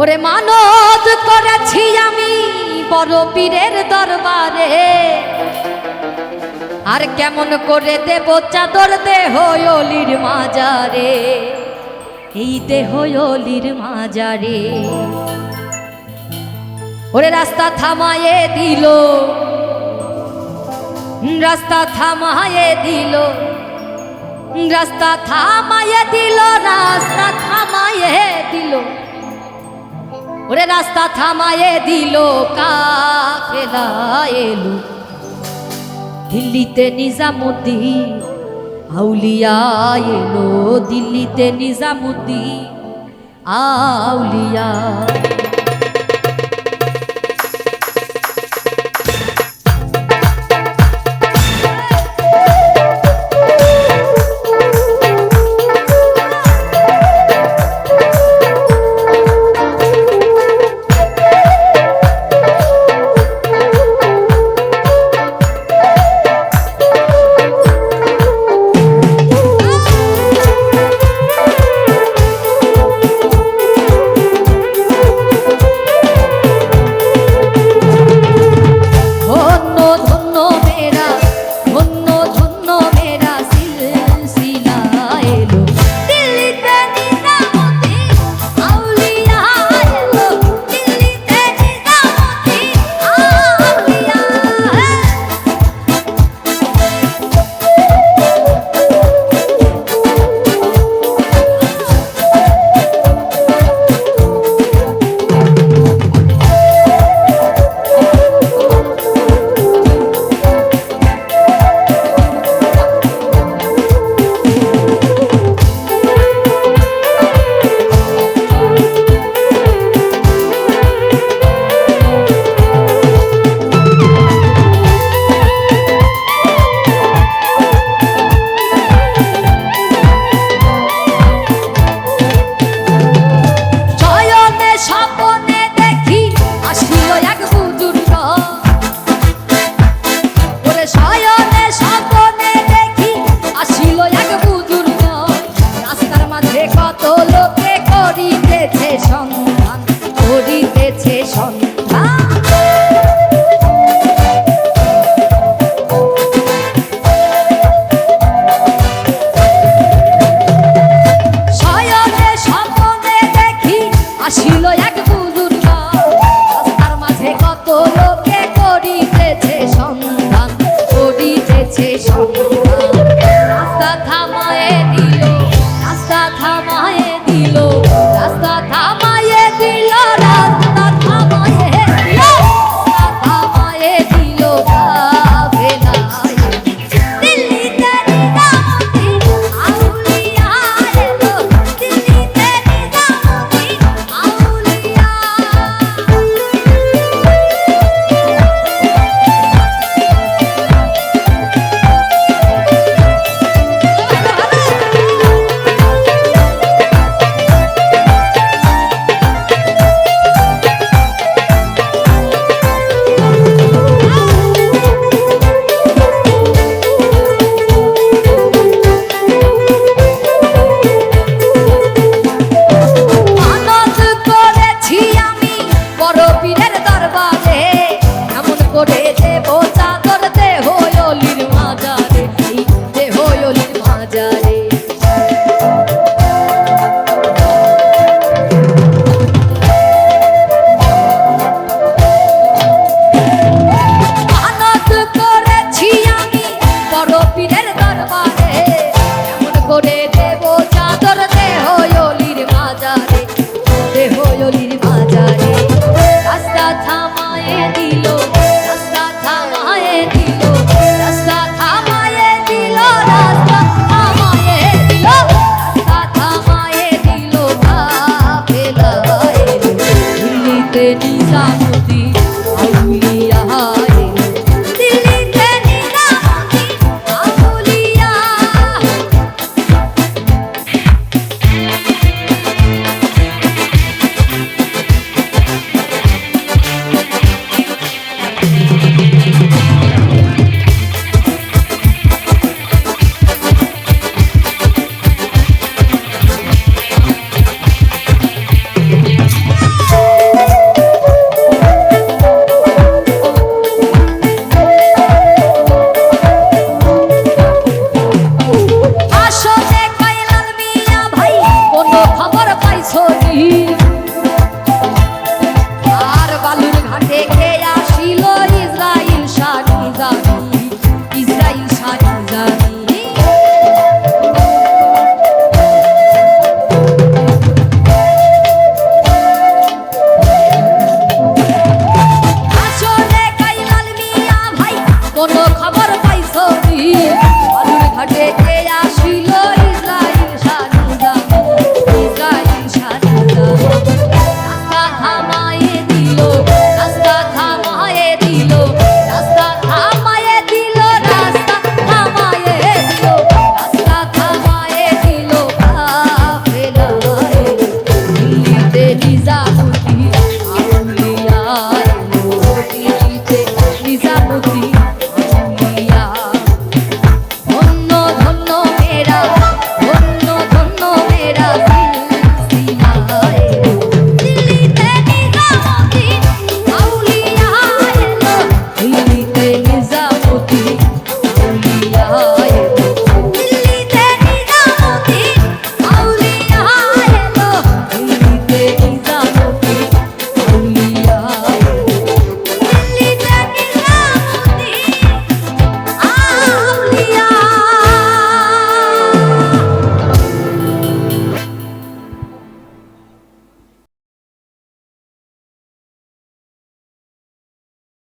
ওরে মানত করেছি আমি বড় পীরের দরবারে। আর কেমন করে দেব চাদর দেহ অলির মাজারে? এই দেহ অলির মাজারে। ওরে রাস্তা থামায়ে দিল, রাস্তা থামায়ে দিল, রাস্তা থামায়ে দিল, রাস্তা থামায়ে ওরে রাস্তা থামায়ে দিল এলু। দিল্লিতে নিজামুদ্দিন আউলিয়া এলো। দিল্লিতে নিজামুদ্দিন আউলিয়া মাঝে কত লোকে করিতেছে সন্ধান করিতে